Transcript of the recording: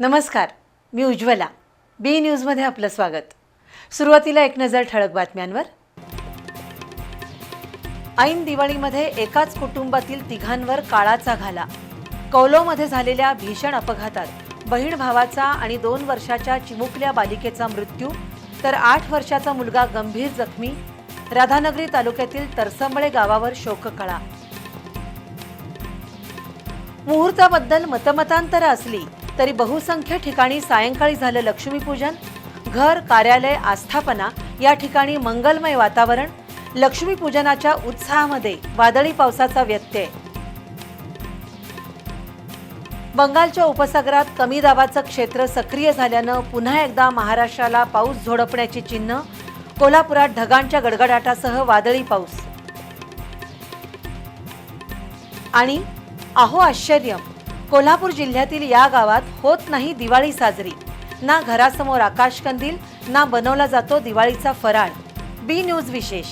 नमस्कार मी उज्ज्वला. बी न्यूजमध्ये आपलं स्वागत. सुरुवातीला एक नजर ठळक बातम्यांवर. ऐन दिवाळीमध्ये एकाच कुटुंबातील तिघांवर काळाचा घाला. कौलोमध्ये झालेल्या भीषण अपघातात बहीण भावाचा आणि दोन वर्षाच्या चिमुकल्या बालिकेचा मृत्यू तर आठ वर्षाचा मुलगा गंभीर जखमी राधानगरी तालुक्यातील तरसंबळे गावावर शोककळा. मुहूर्ताबद्दल मतमतांतर असली तरी बहुसंख्य ठिकाणी सायंकाळी झालं लक्ष्मीपूजन. घर कार्यालय आस्थापना या ठिकाणी मंगलमय वातावरण. लक्ष्मीपूजनाच्या उत्साहामध्ये वादळी पावसाचा व्यत्यय. बंगालच्या उपसागरात कमी दाबाचं क्षेत्र सक्रिय झाल्यानं पुन्हा एकदा महाराष्ट्राला पाऊस झोडपण्याची चिन्ह. कोल्हापुरात ढगांच्या गडगडाटासह वादळी पाऊस. आणि अहो आश्चर्य कोल्हापूर जिल्ह्यातील या गावात होत नाही दिवाळी साजरी. ना घरासमोर आकाशकंदील ना बनवला जातो दिवाळीचा फराळ. बी न्यूज विशेष.